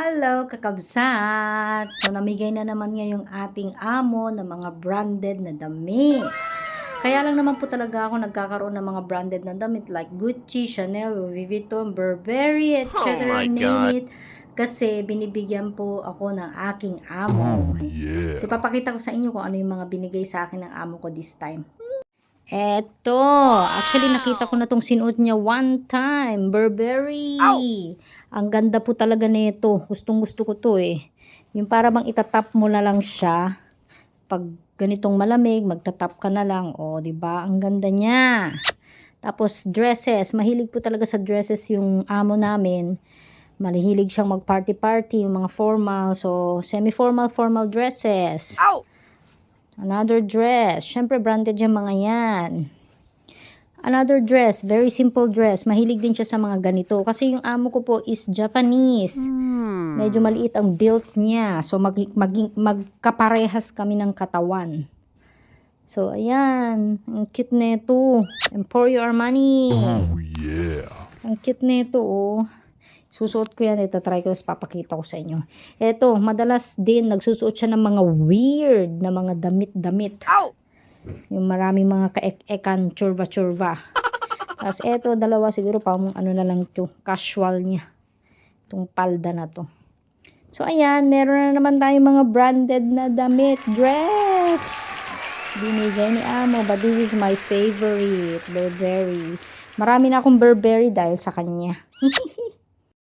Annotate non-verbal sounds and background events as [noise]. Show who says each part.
Speaker 1: Hello, kakabsat! So, namigay na naman ngayong ating amo ng mga branded na damit. Kaya lang naman po talaga ako nagkakaroon ng mga branded na damit like Gucci, Chanel, Louis Vuitton, Burberry, etc.
Speaker 2: Oh
Speaker 1: name it. Kasi binibigyan po ako ng aking amo.
Speaker 2: Yeah.
Speaker 1: So, papakita ko sa inyo kung ano yung mga binigay sa akin ng amo ko this time. Eto, actually nakita ko na tong sinuot niya one time, Burberry. Ang ganda po talaga nito. Gustong gusto ko to eh. Yung para bang itatap mo na lang siya. Pag ganitong malamig, magtatap ka na lang. O, di ba? Ang ganda niya. Tapos dresses, mahilig po talaga sa dresses yung amo namin. Malihilig siyang mag-party-party, yung mga formal. So, semi-formal, formal dresses. Another dress. Siyempre, branded yung mga yan. Another dress. Very simple dress. Mahilig din siya sa mga ganito. Kasi yung amo ko po is Japanese. Medyo maliit ang build niya. So, mag, maging, magkaparehas kami ng katawan. So, ayan. Ang cute nito. Emporio Armani.
Speaker 2: Oh yeah.
Speaker 1: Ang cute nito, oh. Susuot ko yan. Ito, try ko. Papakita ko sa inyo. Ito, madalas din, nagsusuot siya ng mga weird na mga damit-damit. Yung maraming mga kaek-ekan, churva-churva. [laughs] Tapos eto, dalawa siguro pa ano na lang to, casual niya. Itong palda na to. So, ayan, meron na naman tayong mga branded na damit. Dress! Binigay ni Amo, but this is my favorite, Burberry. Marami na akong Burberry dahil sa kanya. [laughs]